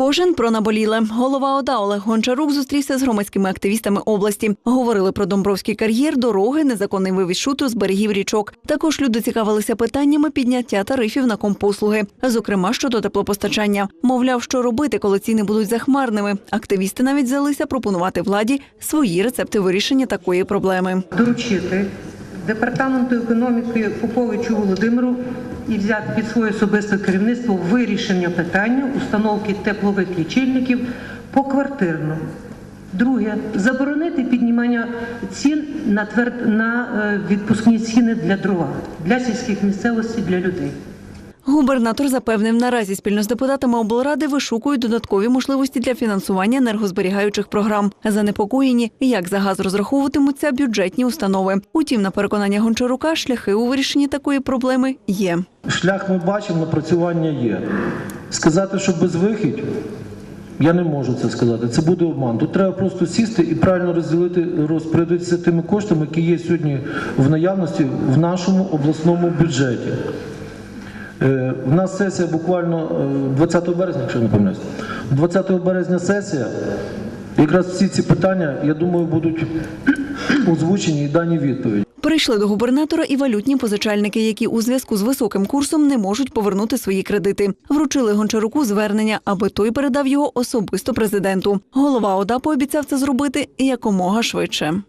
Кожен про наболіле. Голова ОДА Олег Гончарук зустрівся з громадськими активістами області. Говорили про Домбровський кар'єр, дороги, незаконний вивіз шуту з берегів річок. Також люди цікавилися питаннями підняття тарифів на компослуги, зокрема щодо теплопостачання. Мовляв, що робити, коли ціни будуть захмарними. Активісти навіть взялися пропонувати владі свої рецепти вирішення такої проблеми. доручити департаменту економіки Поповичу Володимиру і взяти під своє особисте керівництво вирішення питання установки теплових лічильників поквартирно. Друге, заборонити піднімання цін на твер... на е, відпускні ціни для дрова для сільських місцевостей для людей. Губернатор запевнив, наразі спільно з депутатами облради вишукують додаткові можливості для фінансування енергозберігаючих програм. Занепокоєні, як за газ розраховуватимуться бюджетні установи. Утім, на переконання Гончарука, шляхи у вирішенні такої проблеми є. Шлях ми бачимо, напрацювання є. Сказати, що безвихідь, я не можу це сказати. Це буде обман. Тут треба просто сісти і правильно розділити, розпорядитися тими коштами, які є сьогодні в наявності в нашому обласному бюджеті. Е, У нас сесія буквально е, 20 березня, якщо не помиляюсь. 20 березня сесія. Якраз всі ці питання, я думаю, будуть озвучені і дані відповіді. Прийшли до губернатора і валютні позичальники, які у зв'язку з високим курсом не можуть повернути свої кредити. Вручили Гончаруку звернення, аби той передав його особисто президенту. Голова ОДА пообіцяв це зробити якомога швидше.